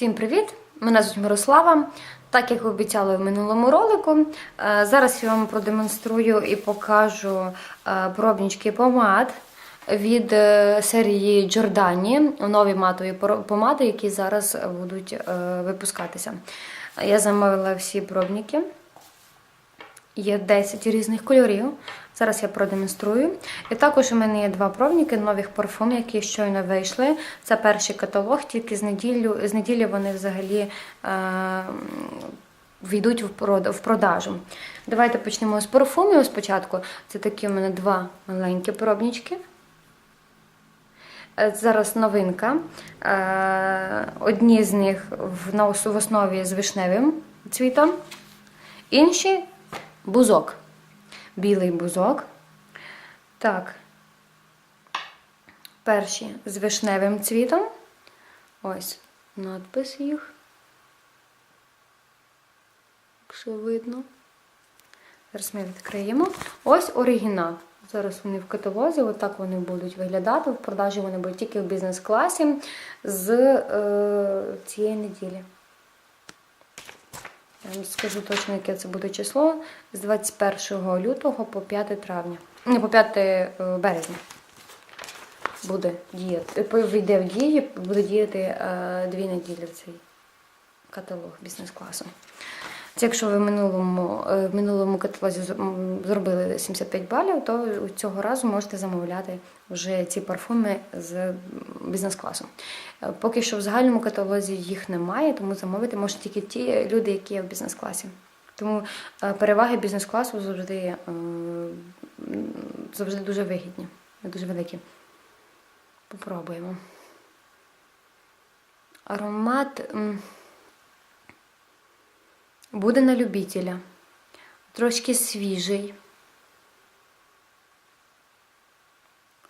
Всім привіт! Мене звуть Мирослава. Так як обіцяла в минулому ролику, е, зараз я вам продемонструю і покажу пробнічки пробнички помад від е, серії Джордані, нові матові помади, які зараз будуть е, випускатися. Я замовила всі пробники. Є 10 різних кольорів. Зараз я продемонструю. І також у мене є два пробники нових парфумів, які щойно вийшли. Це перший каталог, тільки з неділю, з неділі вони взагалі е, війдуть в продажу. Давайте почнемо з парфумів спочатку. Це такі у мене два маленькі пробнички. Е, Зараз новинка. Е, Одні з них в в основі з вишневим цвітом, інші бузок. Білий бузок. Так. Перші з вишневим цвітом. Ось надпис їх. Якщо видно. Зараз ми відкриємо. Ось оригінал. Зараз вони в каталозі, отак вони будуть виглядати. В продажі вони будуть тільки в бізнес-класі з е, цієї неділі. Вам скажу точно, яке це буде число. З 21 лютого по 5 травня. Не, по 5 е, березня. Буде діяти. е, Війде в дії, буде діяти е, дві неділі цей каталог бізнес-класу. Це якщо ви в минулому, е, в минулому каталозі зробили 75 балів, то цього разу можете замовляти вже ці парфуми з бізнес-класу. Е, Поки що в загальному каталозі їх немає, тому замовити можуть тільки ті люди, які є в бізнес-класі. Тому е, переваги бізнес-класу завжди, завжди дуже вигідні, дуже великі. Попробуємо. Аромат. Буде на любителя. Трошки свіжий.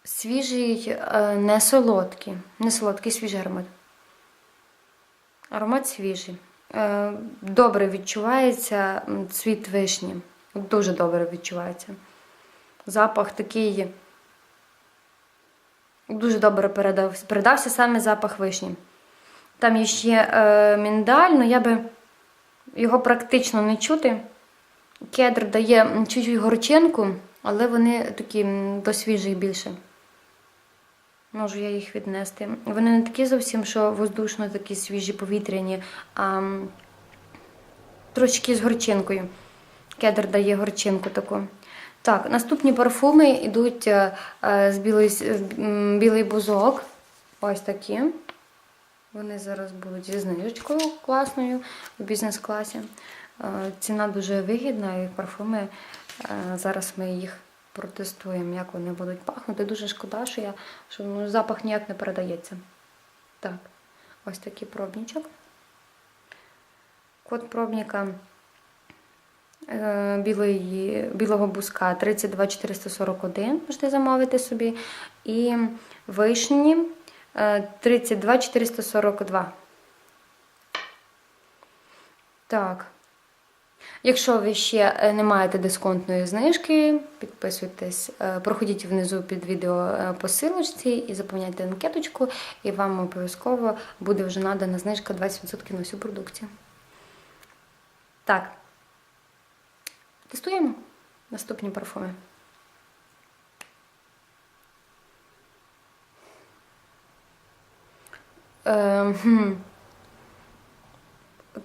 Свіжий, е, не солодкий. Не солодкий, свіжий аромат. Аромат свіжий. Е, Добре відчувається цвіт вишні. Дуже добре відчувається. Запах такий. Дуже добре передав, передався саме запах вишні. Там є ще е, міндаль, але я би його практично не чути. Кедр дає чуть-чуть горчинку, але вони такі до свіжих більше. Можу я їх віднести. Вони не такі зовсім, що воздушно такі свіжі повітряні, а трошки з горчинкою. Кедр дає горчинку таку. Так, наступні парфуми йдуть е, е, з білий, білий бузок. Ось такі. Вони зараз будуть зі знижечкою класною в бізнес-класі. Е, Ціна дуже вигідна, і парфуми е, зараз ми їх протестуємо, як вони будуть пахнути. Дуже шкода, що, я, що ну, запах ніяк не передається. Так, ось такий пробничок. Код пробника е, білої, білого бузка 32441 можете замовити собі. І вишні е, 32442. Так. Якщо ви ще е, не маєте дисконтної знижки, підписуйтесь, е, проходіть внизу під відео по силочці і заповняйте анкеточку, і вам обов'язково буде вже надана знижка 20% на всю продукцію. Так. Тестуємо наступні парфуми. Хм.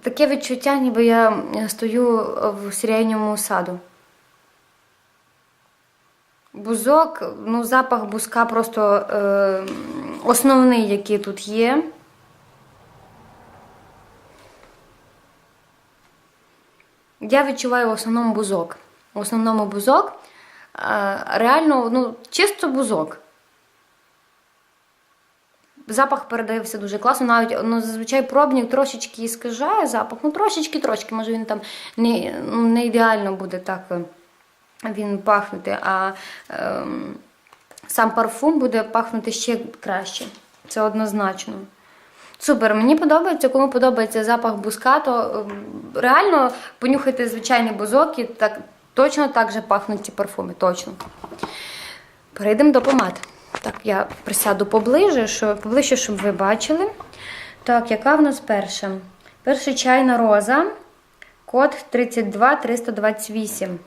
Таке відчуття, ніби я стою в сірійному саду. Бузок, ну, запах бузка просто е, основний, який тут є. Я відчуваю в основному бузок. В основному бузок. Е, реально, ну, чисто бузок. Запах передається дуже класно. Навіть ну, зазвичай пробник трошечки іскажає запах. Ну, трошечки, трошки, може він там не, ну, не ідеально буде так е, він пахнути, а ем, сам парфум буде пахнути ще краще. Це однозначно. Супер, мені подобається, кому подобається запах бузка, то ем, реально понюхайте звичайний бузок і так, точно так же пахнуть ці парфуми. Точно. Перейдемо до помад. Так, я присяду поближе, що, поближче, щоб ви бачили. Так, яка в нас перша? Перша чайна роза. Код 32328.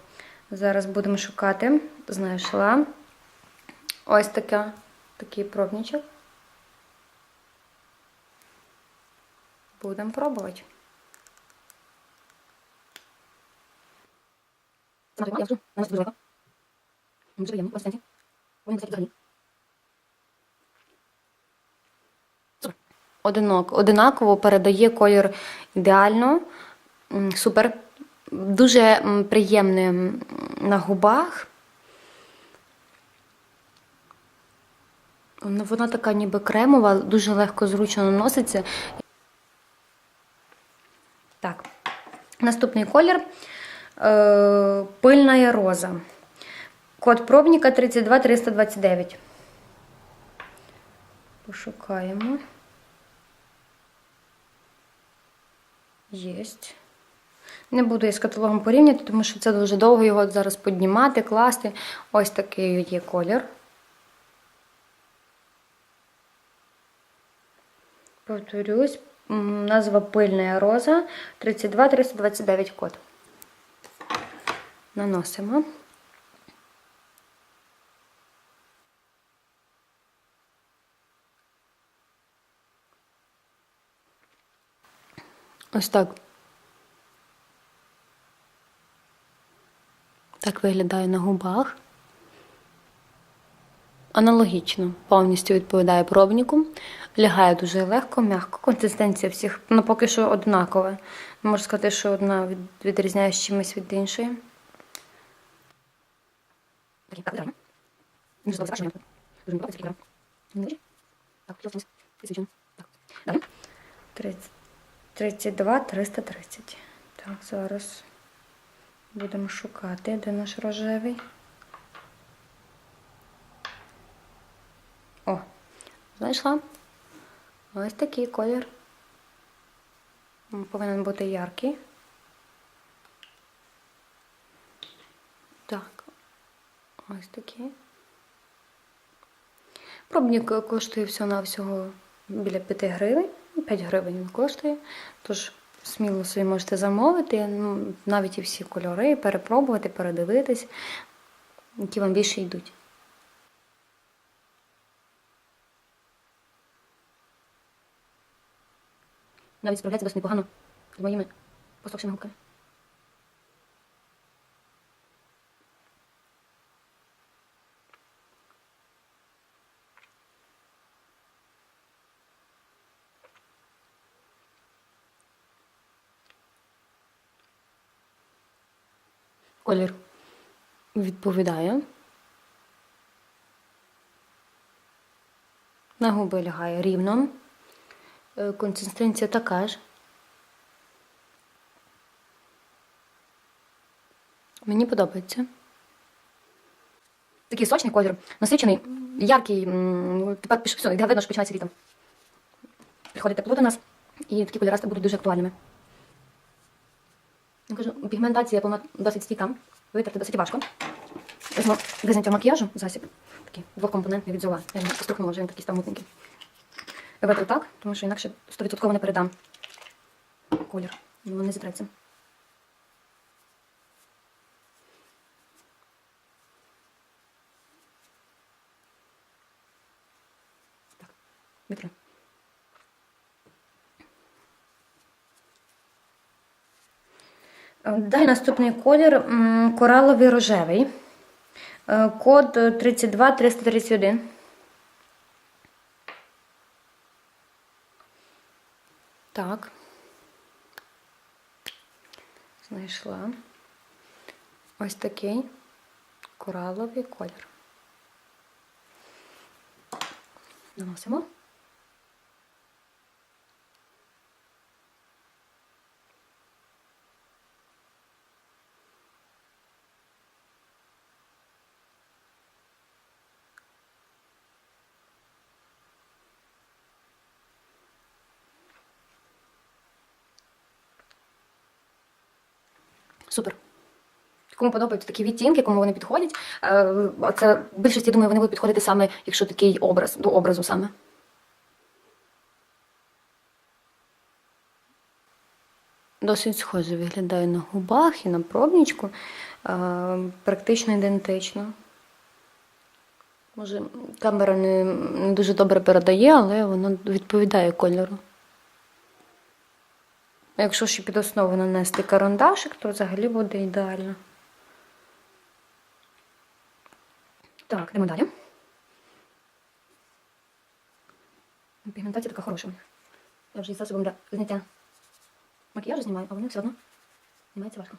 Зараз будемо шукати. Знайшла. Ось така, такий пробничок. Будемо пробувати. Дуже приємно, консистенція. Вони високі взагалі. Одинаково передає колір ідеально. Супер. Дуже м, на губах. Ну, Вона така ніби кремова, дуже легко зручно наноситься. Так, наступний колір е, пильна роза. Код пробника 32329. Пошукаємо. Єсть. Не буду я з каталогом порівняти, тому що це дуже довго його зараз піднімати, класти. Ось такий є колір. Повторюсь, назва пильна роза 32 329 код. Наносимо. Ось так. Так виглядає на губах. Аналогічно, повністю відповідає пробнику. Лягає дуже легко, м'яко. Консистенція всіх, ну поки що однакова. Можу сказати, що одна від, відрізняється чимось від іншої. Так, ідеально. Дуже добре завершення. Дуже мені подобається, такий крем. Не вижі? Так, хотілося вниз. Присвічено. Так. Далі. 30, 32 330. Так, зараз будемо шукати, де наш рожевий. О, знайшла. Ось такий колір. Повинен бути яркий. Так, ось такий. Пробник коштує всього-навсього біля 5 гривень. 5 гривень він коштує. Тож сміло собі можете замовити, ну, навіть і всі кольори, перепробувати, передивитись, які вам більше йдуть. Навіть справляється досить непогано з моїми посохшими губками. Колір відповідає. На губи лягає рівно. Е, Консистенція така ж. Мені подобається. Такий сочний колір, насичений, яркий. Тепер піш... все, йде видно, що починається літо. Приходить тепло до нас, і такі кольори будуть дуже актуальними. Я кажу, пігментація вона досить стійка, витерти досить важко. Візьму для макіяжу засіб. Такий двокомпонентний від зола. Я пострухнула, вже він такий став витру так, тому що інакше 100% не передам колір. Він не зітреться. Так, витру. Далі наступний колір кораловий рожевий. Е, Код 32 331. Так. Знайшла. Ось такий кораловий колір. Наносимо. супер. Кому подобаються такі відтінки, кому вони підходять. Е, це в більшості, думаю, вони будуть підходити саме, якщо такий образ, до образу саме. Досить схоже виглядає на губах і на пробнічку. Е, практично ідентично. Може, камера не, не дуже добре передає, але воно відповідає кольору. Якщо ще під основу нанести карандашик, то взагалі буде ідеально. Так, йдемо далі. Пігментація така хороша. Я вже із засобом для зняття макіяжу знімаю, а вони все одно знімається важко.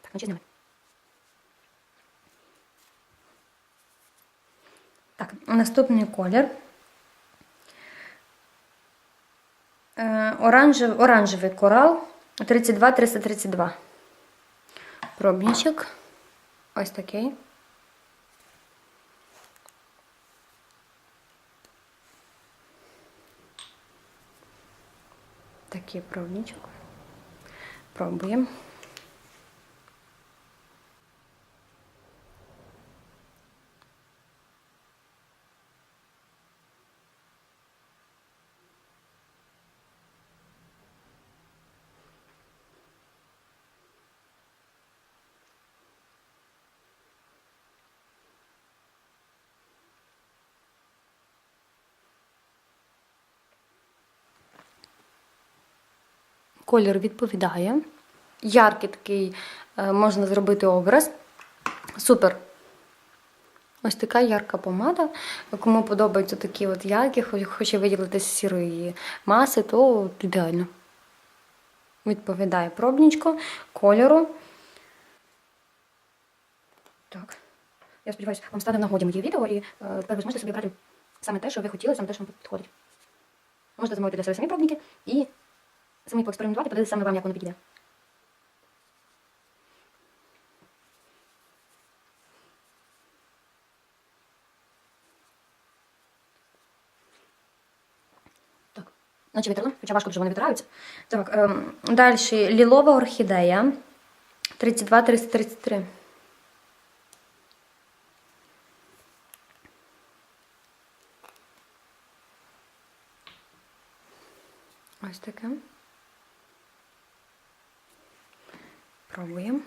Так, наче знімай. Так, наступний колір. Е, Оранжев, оранжевий корал 32-332. Пробничок. Ось такий. Такий пробничок. Пробуємо. Колір відповідає. Яркий такий е, можна зробити образ. Супер. Ось така ярка помада. Кому подобаються такі от яркі, хоче виділити з сірої маси, то ідеально. Відповідає пробничко, кольору. Так. Я сподіваюся, вам стане в нагоді моє відео, і е, тепер ви зможете собі брати саме те, що ви хотіли, саме те, що вам підходить. Можете замовити для себе самі пробники і самі поекспериментувати, подивитися саме вам, як воно підійде. Так, наче витерла, хоча важко дуже вони витираються. Так, ем, далі лілова орхідея 32-333. Ось таке. Пробуємо.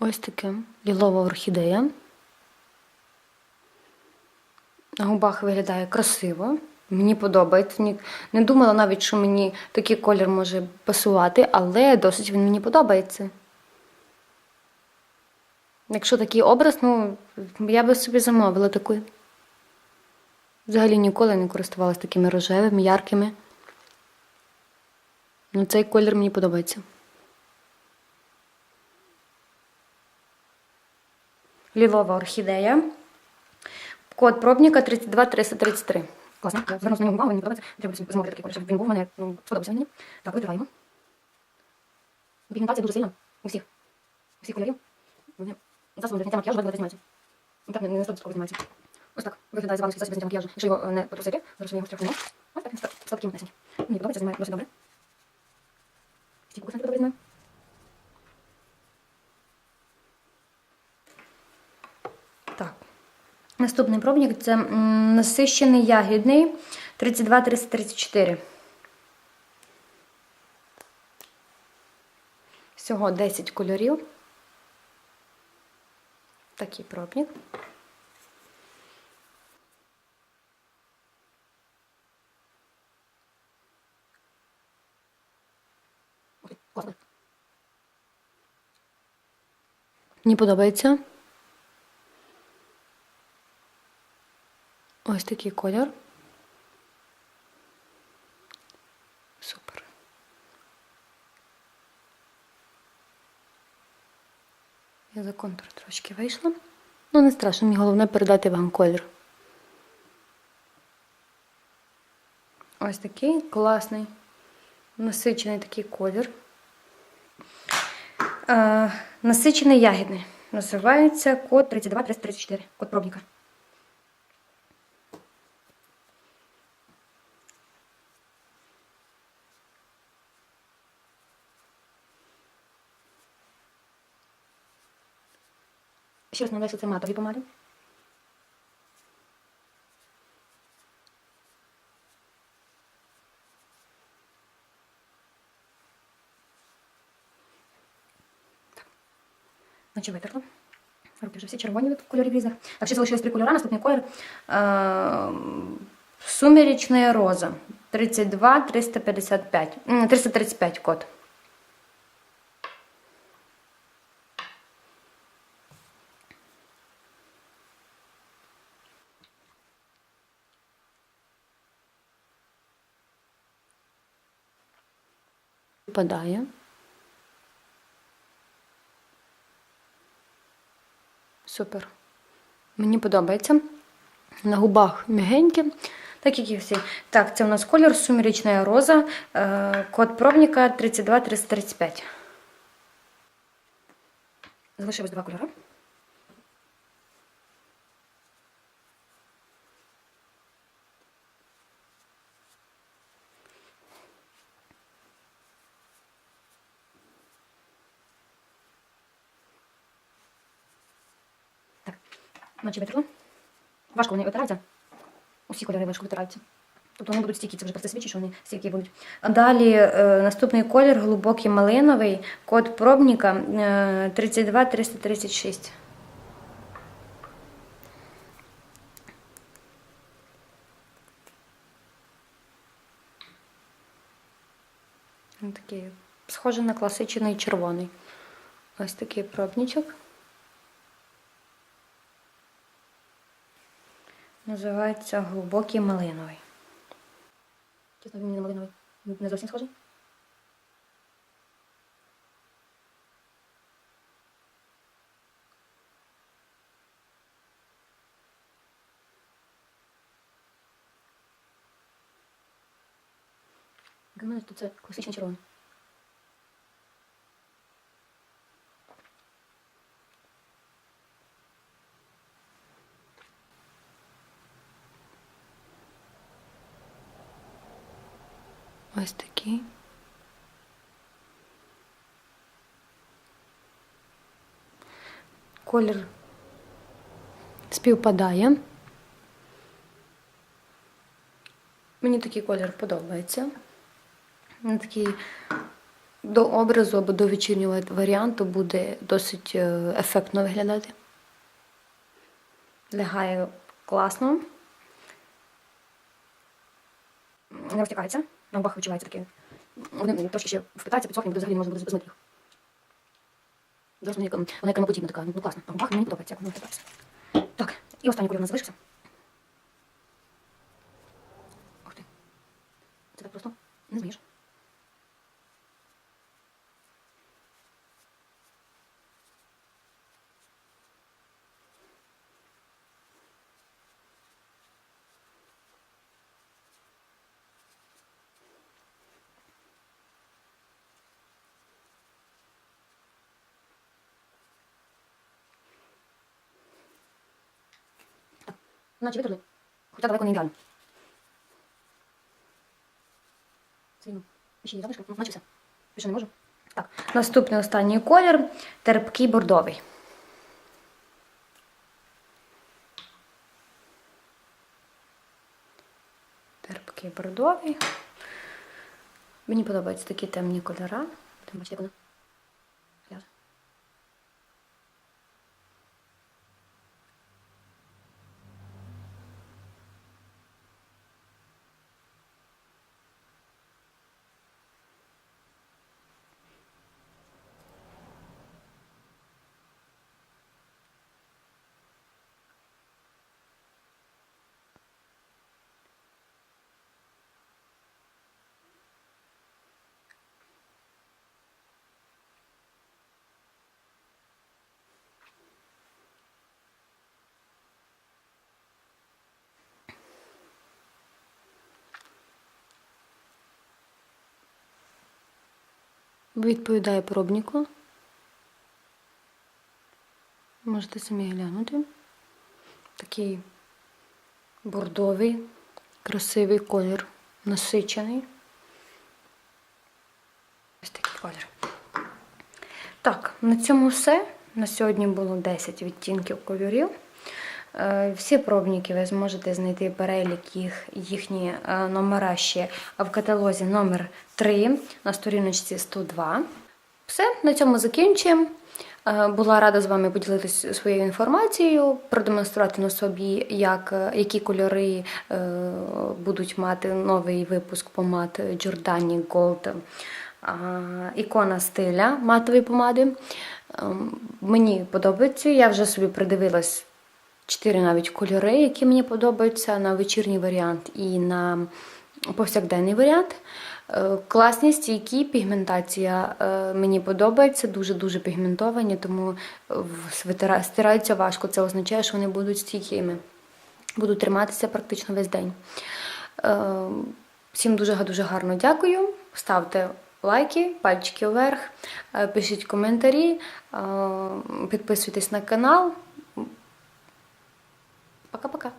Ось таке лілова орхідея. На губах виглядає красиво. Мені подобається. Не думала навіть, що мені такий колір може пасувати, але досить він мені подобається. Якщо такий образ, ну, я би собі замовила таку. Взагалі ніколи не користувалася такими рожевими, яркими. Ну, цей колір мені подобається. Лілова орхідея. Код пробника 32333. Класно. Я звернув на нього увагу, мені подобається. Треба собі замовити такий колір, щоб він був у мене, ну, сподобався мені. Так, витриваємо. Пігментація дуже сильна у всіх. У всіх кольорів. Для зняття макіяжу видно знімаються. Ну, Так, не, не 100% знімаються. Ось так виглядає заванський засіб зняття макіяжу. Якщо його е, не потрусити, зараз я його стряхну. Ось так, він таким м'ясеньким. Мені подобається, знімає досить добре. Стійку кусати добре знімаю. Так. Наступний пробник це насищений ягідний 32-334. Всього 10 кольорів. Такий пробник. Ой, Класно. Мені подобається. Ось такий колір. Супер. Я за контур трошки вийшла. Ну, не страшно, мені головне передати вам колір. Ось такий класний, насичений такий колір. Е, насичений ягідний. Називається код 32334, код пробника. Ще раз нанесу це матові помади. Наче витерла. Руки вже всі червоні від кольорів різних. Так, ще залишилось три кольори. Наступний колір. Е, Сумеречная роза. 32 355. М, 335 код. Випадає. Супер. Мені подобається. На губах м'ягенькі, так як і всі. Так, це у нас колір сумірічна роза, е, код пробника 32335. Залишилось два кольори. Наче витерла. Важко вони витираються. Усі кольори важко витираються. Тобто вони будуть стійкі, це вже про це свідчить, що вони стійкі будуть. Далі е, наступний колір глибокий малиновий, код пробника е, 32336. Такий схожий на класичний червоний. Ось такий пробничок. Називається глибокий малиновий. Чесно, він на малиновий не зовсім схожий. Для мене тут це класичний червоний. Ось такий. Колір співпадає. Мені такий колір подобається. Такий до образу або до вечірнього варіанту буде досить е, ефектно виглядати. Лягає класно. Не розтікається. На губах відчувається таке. Вони трошки ще впитаються, підсохне, буде взагалі не можна буде без них. Зараз вона як, вона як кремоподібна така, ну класно. На губах мені подобається, як воно впитається. Так, і останній кольор у нас залишився. Ух ти. Це так просто не змієш. Наче витерли. Хоча далеко не ідеально. Ну, ще не можу. Так, Наступний останній колір терпкий бордовий. Терпкий бордовий. Мені подобаються такі темні кольори. бачити, як вона Відповідає пробнику. Можете самі глянути. Такий бордовий, красивий колір, насичений. Ось такий колір. Так, на цьому все. На сьогодні було 10 відтінків кольорів. Е, Всі пробники ви зможете знайти перелік їх, їхні е, номера ще в каталозі номер 3 на сторіночці 102. Все, на цьому закінчуємо. Е, Була рада з вами поділитися своєю інформацією, продемонструвати на собі, як, які кольори будуть мати новий випуск помад Giordani Gold ікона стиля матової помади. Ем, Мені подобається. Я вже собі придивилась чотири навіть кольори, які мені подобаються на вечірній варіант і на повсякденний варіант. Е, Класні стійкі, пігментація е, мені подобається, дуже-дуже пігментовані, тому стираються важко. Це означає, що вони будуть стійкими, будуть триматися практично весь день. Е, Всім дуже-дуже гарно дякую. Ставте лайки, пальчики вверх, е, пишіть коментарі, е, підписуйтесь на канал. Пока-пока.